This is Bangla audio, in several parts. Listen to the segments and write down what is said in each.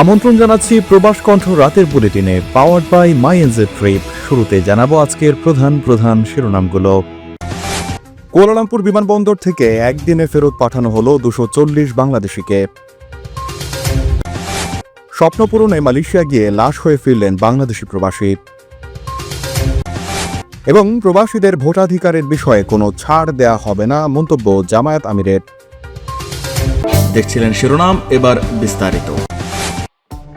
আমন্ত্রণ জানাচ্ছি প্রবাস কণ্ঠ রাতের বুলেটিনে powered by my NJ trip শুরুতে জানাব আজকের প্রধান প্রধান শিরোনামগুলো। কুয়ালালামপুর বিমানবন্দর থেকে একদিনে ফেরত পাঠানো হলো দুশো চল্লিশ বাংলাদেশিকে। স্বপ্ন পূরণে মালয়েশিয়া গিয়ে লাশ হয়ে ফিরলেন বাংলাদেশি প্রবাসী। এবং প্রবাসীদের ভোটাধিকারের বিষয়ে কোনো ছাড় দেয়া হবে না, মন্তব্য জামায়াত আমিরের। দেখছিলেন শিরোনাম, এবার বিস্তারিত।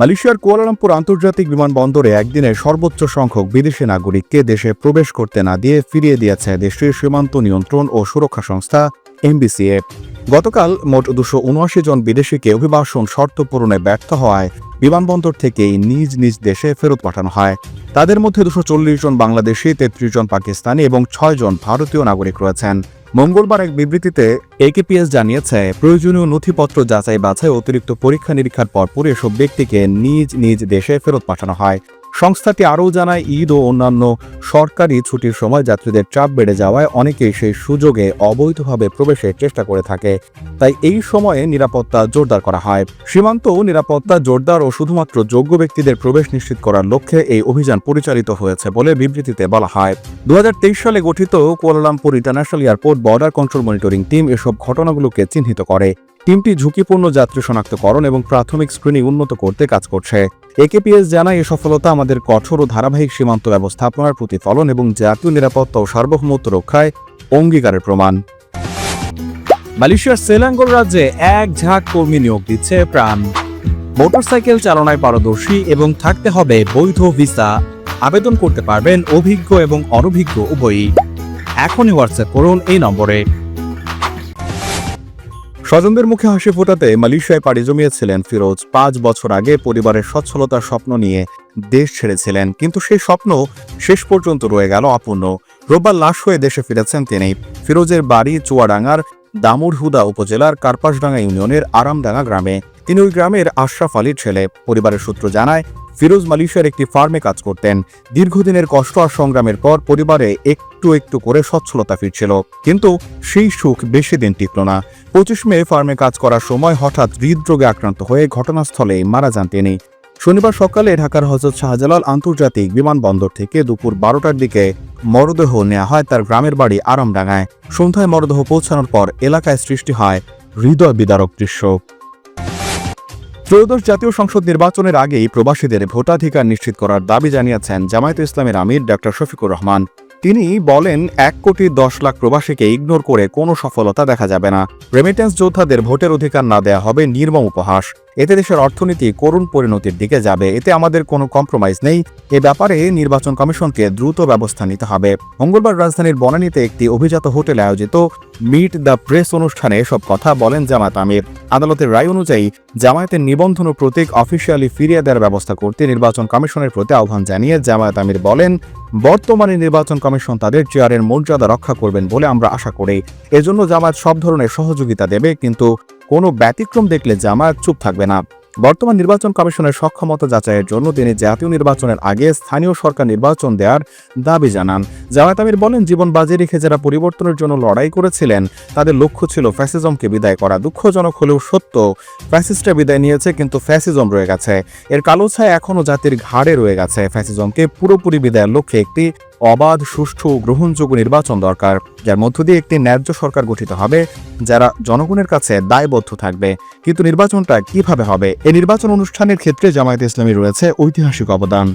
মালয়েশিয়ার কুয়ালালামপুর আন্তর্জাতিক বিমানবন্দরে একদিনে সর্বোচ্চ সংখ্যক বিদেশি নাগরিককে দেশে প্রবেশ করতে না দিয়ে ফিরিয়ে দিয়েছে দেশটির সীমান্ত নিয়ন্ত্রণ ও সুরক্ষা সংস্থা এমবিসিএ। গতকাল মোট দুশো উনআশি জন বিদেশিকে অভিবাসন শর্ত পূরণে ব্যর্থ হওয়ায় বিমানবন্দর থেকেই নিজ নিজ দেশে ফেরত পাঠানো হয়। তাদের মধ্যে দুশো জন বাংলাদেশি, তেত্রিশ জন পাকিস্তানি এবং ছয় জন ভারতীয় নাগরিক রয়েছেন। মঙ্গলবার এক বিবৃতিতে একেপিএস জানিয়েছে, প্রয়োজনীয় নথিপত্র যাচাই বাছাই অতিরিক্ত পরীক্ষা নিরীক্ষার পর পরপর এসব ব্যক্তিকে নিজ নিজ দেশে ফেরত পাঠানো হয়। সংস্থাটি আরও জানায়, ঈদ ও অন্যান্য সরকারি ছুটির সময় যাত্রীদের চাপ বেড়ে যাওয়ায় অনেকেই সেই সুযোগে অবৈধভাবে প্রবেশের চেষ্টা করে থাকে। তাই এই সময়ে নিরাপত্তা জোরদার করা হয়। সীমান্ত নিরাপত্তা জোরদার ও শুধুমাত্র যোগ্য ব্যক্তিদের প্রবেশ নিশ্চিত করার লক্ষ্যে এই অভিযান পরিচালিত হয়েছে বলে বিবৃতিতে বলা হয়। দু হাজার তেইশ সালে গঠিত Kuala Lumpur international airport border control monitoring team এসব ঘটনাগুলোকে চিহ্নিত করে। টিমটি ঝুঁকিপূর্ণ যাত্রী শনাক্তকরণ এবং প্রাথমিক স্ক্রিনিং উন্নত করতে কাজ করছে। একেপিএস জানায় এই সফলতা আমাদের কঠোর ও ধারাবাহিক সীমান্ত ব্যবস্থাপনার প্রতিফলন এবং জাতীয় নিরাপত্তা ও সার্বভৌমত্ব রক্ষায় অঙ্গীকারের প্রমাণ। মালয়েশিয়ার সেলাঙ্গোর রাজ্যে এক ঝাঁক কর্মী নিয়োগ দিচ্ছে প্রাণ। মোটরসাইকেল চালনায় পারদর্শী এবং থাকতে হবে বৈধ ভিসা। আবেদন করতে পারবেন অভিজ্ঞ এবং অনভিজ্ঞ উভয়ই। এখনই হোয়াটসঅ্যাপ করুন এই নম্বরে। স্বজনদের মুখে হাসি ফোটাতে মালয়েশিয়ায় পাড়ি জমিয়েছিলেন ফিরোজ। পাঁচ বছর আগে পরিবারের সচ্ছলতার স্বপ্ন নিয়ে দেশ ছেড়েছিলেন, কিন্তু সেই স্বপ্ন শেষ পর্যন্ত রয়ে গেল অপূর্ণ। রোববার লাশ হয়ে দেশে ফিরেছেন তিনি। ফিরোজের বাড়ি চুয়াডাঙ্গার দামুরহুদা উপজেলার কার্পাসডাঙ্গা ইউনিয়নের আরামডাঙ্গা গ্রামে। তিনি ওই গ্রামের আশরাফ আলীর ছেলে। পরিবারের সূত্র জানায়, ফিরোজ মালয়েশিয়ার একটি ফার্মে কাজ করতেন। দীর্ঘদিনের কষ্ট আর সংগ্রামের পর পরিবারে একটু একটু করে সচ্ছলতা ফিরছিল। কিন্তু সেই সুখ বেশি দিন টিকল না। পঁচিশ মে ফার্মে কাজ করার সময় হঠাৎ হৃদরোগে আক্রান্ত হয়ে ঘটনাস্থলে মারা যান তিনি। শনিবার সকালে ঢাকার হজরত শাহজালাল আন্তর্জাতিক বিমানবন্দর থেকে দুপুর বারোটার দিকে মরদেহ নেওয়া হয় তার গ্রামের বাড়ি আরামডাঙ্গায়। সন্ধ্যায় মরদেহ পৌঁছানোর পর এলাকায় সৃষ্টি হয় হৃদয় বিদারক দৃশ্য। ত্রয়োদশ জাতীয় সংসদ নির্বাচনের আগেই প্রবাসীদের ভোটাধিকার নিশ্চিত করার দাবি জানিয়েছেন জামায়াত ইসলামের আমির ডা শফিকুর রহমান। তিনি বলেন, এক কোটি দশ লাখ প্রবাসীকে ইগনোর করে কোনো সফলতা দেখা যাবে না। রেমিটেন্স যোদ্ধাদের ভোটের অধিকার না দেয়া হবে নির্মম উপহাস। এতে দেশের অর্থনীতি করুণ পরিণতির দিকে যাবে। এতে আমাদের কোনো কম্প্রোমাইজ নেই। এ ব্যাপারে নির্বাচন কমিশনকে দ্রুত ব্যবস্থা নিতে হবে। মঙ্গলবার রাজধানীর বনানীতে একটি অভিজাত হোটেলে আয়োজিত মিট দ্য প্রেস অনুষ্ঠানে এসব কথা বলেন জামায়াত আমির। আদালতের রায় অনুযায়ী, জামায়াতের নিবন্ধন ও প্রতীক অফিসিয়ালি ফিরিয়ে দেওয়ার ব্যবস্থা করতে নির্বাচন কমিশনের প্রতি আহ্বান জানিয়ে জামায়াত আমির বলেন, বর্তমানে নির্বাচন কমিশন তাদের চেয়ারের মর্যাদা রক্ষা করবেন বলে আমরা আশা করি। এজন্য জামায়াত সব ধরনের সহযোগিতা দেবে, কিন্তু কোনো ব্যতিক্রম দেখলে জামায়াত চুপ থাকবে না। বর্তমান নির্বাচন কমিশনের সক্ষমতা যাচাইয়ের জন্য তিনি জাতীয় নির্বাচনের আগে স্থানীয় সরকার নির্বাচন দেওয়ার দাবি জানান। জামায়াত আমির বলেন, জীবন বাজি রেখে যারা পরিবর্তনের জন্য লড়াই করেছিলেন, তাদের লক্ষ্য ছিল ফ্যাসিজমকে বিদায় করা। দুঃখজনক হলেও সত্য, ফ্যাসিস্টরা বিদায় নিয়েছে কিন্তু ফ্যাসিজম রয়ে গেছে। এর কালো ছায়া এখনও জাতির ঘাড়ে রয়ে গেছে। ফ্যাসিজমকে পুরোপুরি বিদায়ের লক্ষ্যে একটি অবাধ, সুষ্ঠু ও গ্রহণযোগ্য নির্বাচন দরকার। যার মধ্য দিয়ে একটি ন্যায্য সরকার গঠিত হবে, যারা জনগণের কাছে দায়বদ্ধ থাকবে। কিন্তু নির্বাচনটা কীভাবে হবে? এই নির্বাচন অনুষ্ঠানের ক্ষেত্রে জামায়াত ইসলামী রয়েছে ঐতিহাসিক অবদান।